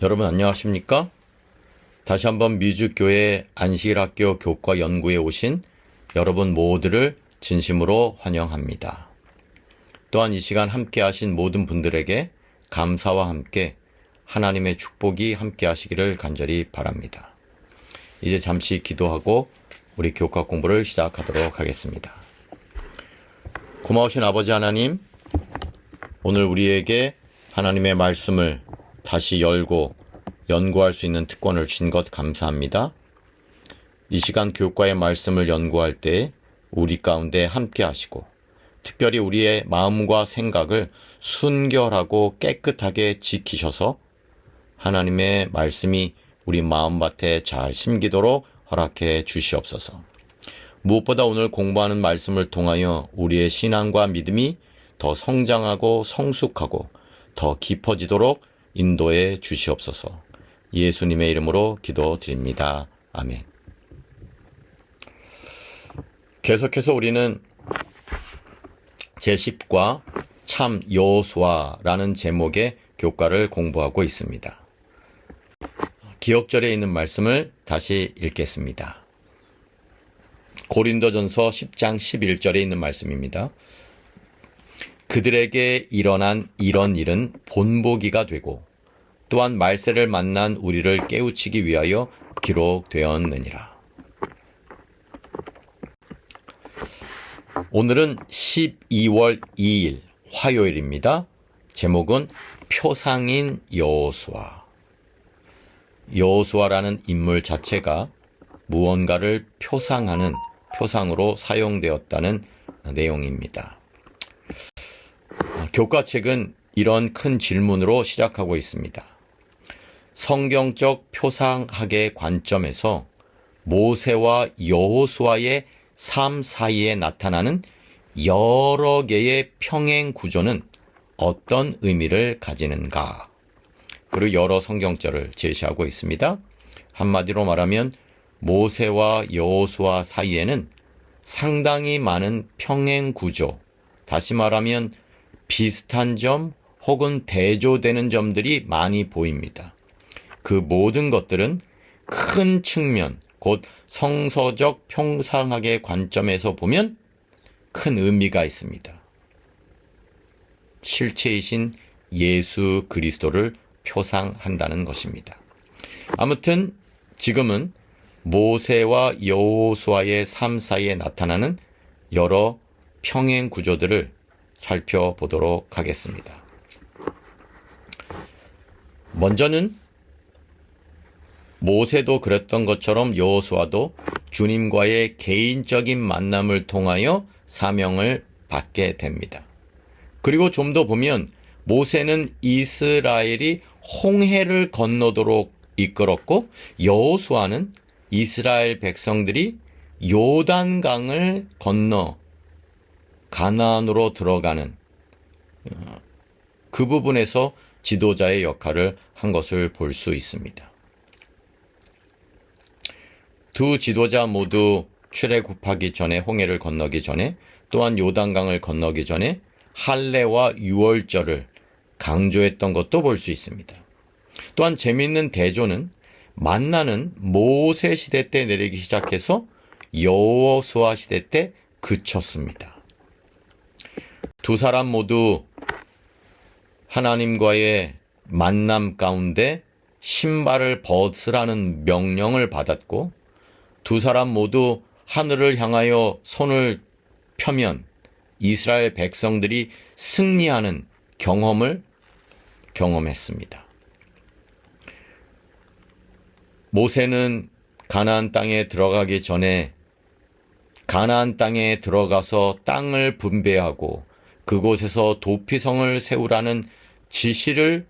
여러분 안녕하십니까? 다시 한번 미주교회 안식일학교 교과 연구에 오신 여러분 모두를 진심으로 환영합니다. 또한 이 시간 함께 하신 모든 분들에게 감사와 함께 하나님의 축복이 함께 하시기를 간절히 바랍니다. 이제 잠시 기도하고 우리 교과 공부를 시작하도록 하겠습니다. 고마우신 아버지 하나님, 오늘 우리에게 하나님의 말씀을 다시 열고 연구할 수 있는 특권을 주신 것 감사합니다. 이 시간 교과의 말씀을 연구할 때 우리 가운데 함께 하시고 특별히 우리의 마음과 생각을 순결하고 깨끗하게 지키셔서 하나님의 말씀이 우리 마음밭에 잘 심기도록 허락해 주시옵소서. 무엇보다 오늘 공부하는 말씀을 통하여 우리의 신앙과 믿음이 더 성장하고 성숙하고 더 깊어지도록 인도해 주시옵소서. 예수님의 이름으로 기도드립니다. 아멘. 계속해서 우리는 제10과 참 여호수아라는 제목의 교과를 공부하고 있습니다. 기억절에 있는 말씀을 다시 읽겠습니다. 고린도전서 10장 11절에 있는 말씀입니다. 그들에게 일어난 이런 일은 본보기가 되고 또한 말세를 만난 우리를 깨우치기 위하여 기록되었느니라. 오늘은 12월 2일 화요일입니다. 제목은 표상인 여호수아. 여호수아라는 인물 자체가 무언가를 표상하는 표상으로 사용되었다는 내용입니다. 교과책은 이런 큰 질문으로 시작하고 있습니다. 성경적 표상학의 관점에서 모세와 여호수아의 삶 사이에 나타나는 여러 개의 평행 구조는 어떤 의미를 가지는가? 그리고 여러 성경절을 제시하고 있습니다. 한마디로 말하면 모세와 여호수아 사이에는 상당히 많은 평행 구조, 다시 말하면 비슷한 점 혹은 대조되는 점들이 많이 보입니다. 그 모든 것들은 큰 측면, 곧 성서적 평상학의 관점에서 보면 큰 의미가 있습니다. 실체이신 예수 그리스도를 표상한다는 것입니다. 아무튼 지금은 모세와 여호수아의 삶 사이에 나타나는 여러 평행 구조들을 살펴보도록 하겠습니다. 먼저는 모세도 그랬던 것처럼 여호수아도 주님과의 개인적인 만남을 통하여 사명을 받게 됩니다. 그리고 좀 더 보면 모세는 이스라엘이 홍해를 건너도록 이끌었고 여호수아는 이스라엘 백성들이 요단강을 건너 가나안으로 들어가는 어, 그 부분에서 지도자의 역할을 한 것을 볼 수 있습니다. 두 지도자 모두 출애굽하기 전에 홍해를 건너기 전에 또한 요단강을 건너기 전에 할례와 유월절을 강조했던 것도 볼 수 있습니다. 또한 재미있는 대조는 만나는 모세 시대 때 내리기 시작해서 여호수아 시대 때 그쳤습니다. 두 사람 모두 하나님과의 만남 가운데 신발을 벗으라는 명령을 받았고 두 사람 모두 하늘을 향하여 손을 펴면 이스라엘 백성들이 승리하는 경험을 경험했습니다. 모세는 가나안 땅에 들어가기 전에 가나안 땅에 들어가서 땅을 분배하고 그곳에서 도피성을 세우라는 지시를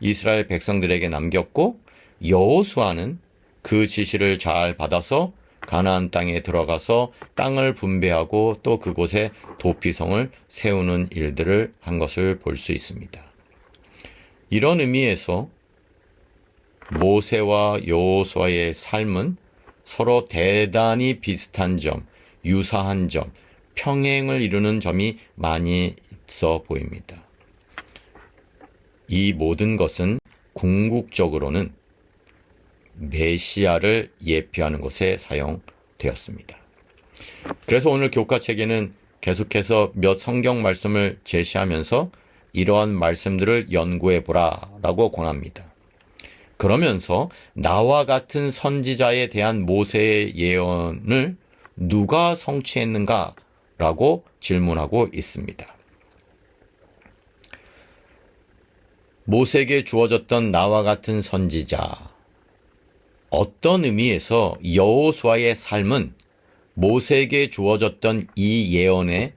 이스라엘 백성들에게 남겼고 여호수아는 그 지시를 잘 받아서 가나안 땅에 들어가서 땅을 분배하고 또 그곳에 도피성을 세우는 일들을 한 것을 볼 수 있습니다. 이런 의미에서 모세와 여호수아의 삶은 서로 대단히 비슷한 점, 유사한 점, 평행을 이루는 점이 많이 있어 보입니다. 이 모든 것은 궁극적으로는 메시아를 예표하는 것에 사용되었습니다. 그래서 오늘 교과책에는 계속해서 몇 성경 말씀을 제시하면서 이러한 말씀들을 연구해 보라 라고 권합니다. 그러면서 나와 같은 선지자에 대한 모세의 예언을 누가 성취했는가 라고 질문하고 있습니다. 모세에게 주어졌던 나와 같은 선지자. 어떤 의미에서 여호수아의 삶은 모세에게 주어졌던 이 예언의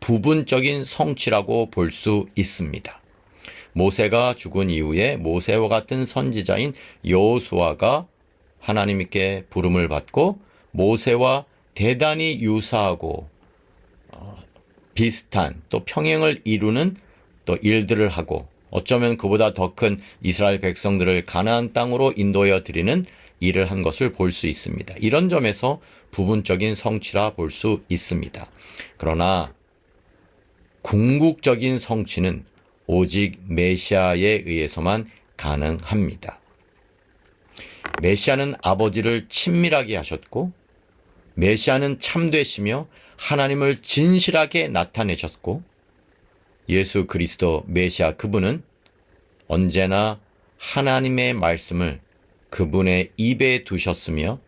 부분적인 성취라고 볼 수 있습니다. 모세가 죽은 이후에 모세와 같은 선지자인 여호수아가 하나님께 부름을 받고 모세와 대단히 유사하고 어, 비슷한 또 평행을 이루는 또 일들을 하고 어쩌면 그보다 더 큰 이스라엘 백성들을 가나안 땅으로 인도하여 드리는 일을 한 것을 볼 수 있습니다. 이런 점에서 부분적인 성취라 볼 수 있습니다. 그러나 궁극적인 성취는 오직 메시아에 의해서만 가능합니다. 메시아는 아버지를 친밀하게 하셨고 메시아는 참되시며 하나님을 진실하게 나타내셨고 예수 그리스도 메시아 그분은 언제나 하나님의 말씀을 그분의 입에 두셨으며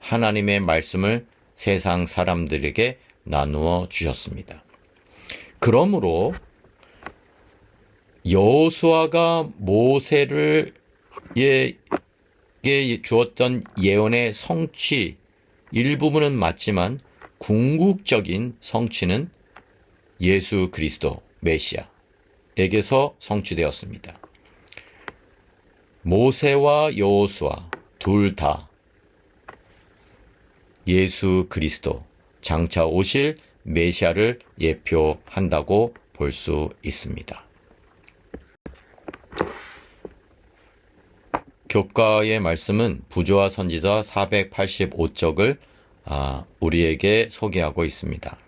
하나님의 말씀을 세상 사람들에게 나누어 주셨습니다. 그러므로 여호수아가 모세를 에게 주었던 예언의 성취 일부분은 맞지만 궁극적인 성취는 예수 그리스도 메시아에게서 성취되었습니다. 모세와 여호수아 둘 다 예수 그리스도 장차 오실 메시아를 예표한다고 볼 수 있습니다. 교과의 말씀은 부조와 선지자 485쪽을 아, 우리에게 소개하고 있습니다.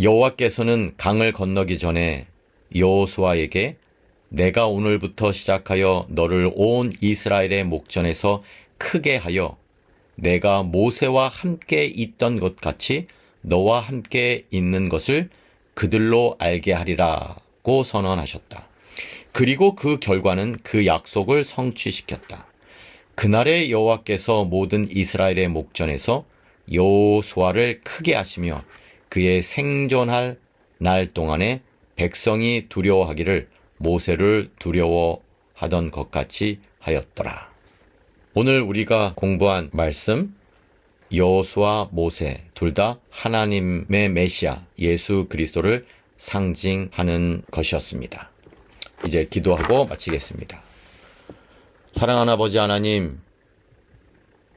여호와께서는 강을 건너기 전에 여호수아에게 내가 오늘부터 시작하여 너를 온 이스라엘의 목전에서 크게 하여 내가 모세와 함께 있던 것 같이 너와 함께 있는 것을 그들로 알게 하리라고 선언하셨다. 그리고 그 결과는 그 약속을 성취시켰다. 그날의 여호와께서 모든 이스라엘의 목전에서 여호수아를 크게 하시며 그의 생존할 날 동안에 백성이 두려워하기를 모세를 두려워하던 것 같이 하였더라. 오늘 우리가 공부한 말씀 여호수아 모세 둘 다 하나님의 메시아 예수 그리스도를 상징하는 것이었습니다. 이제 기도하고 마치겠습니다. 사랑하는 아버지 하나님,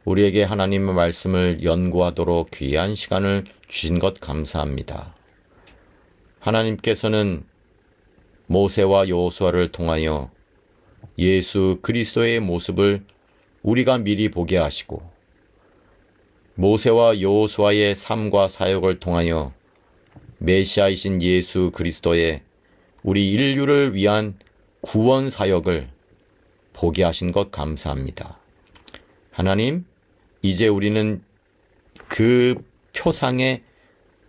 우리에게 하나님의 말씀을 연구하도록 귀한 시간을 주신 것 감사합니다. 하나님께서는 모세와 여호수아를 통하여 예수 그리스도의 모습을 우리가 미리 보게 하시고 모세와 여호수아의 삶과 사역을 통하여 메시아이신 예수 그리스도의 우리 인류를 위한 구원 사역을 보게 하신 것 감사합니다. 하나님, 이제 우리는 그 표상의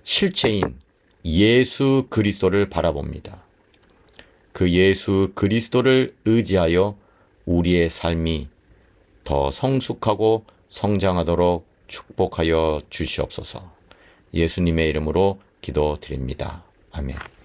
실체인 예수 그리스도를 바라봅니다. 그 예수 그리스도를 의지하여 우리의 삶이 더 성숙하고 성장하도록 축복하여 주시옵소서. 예수님의 이름으로 기도드립니다. 아멘.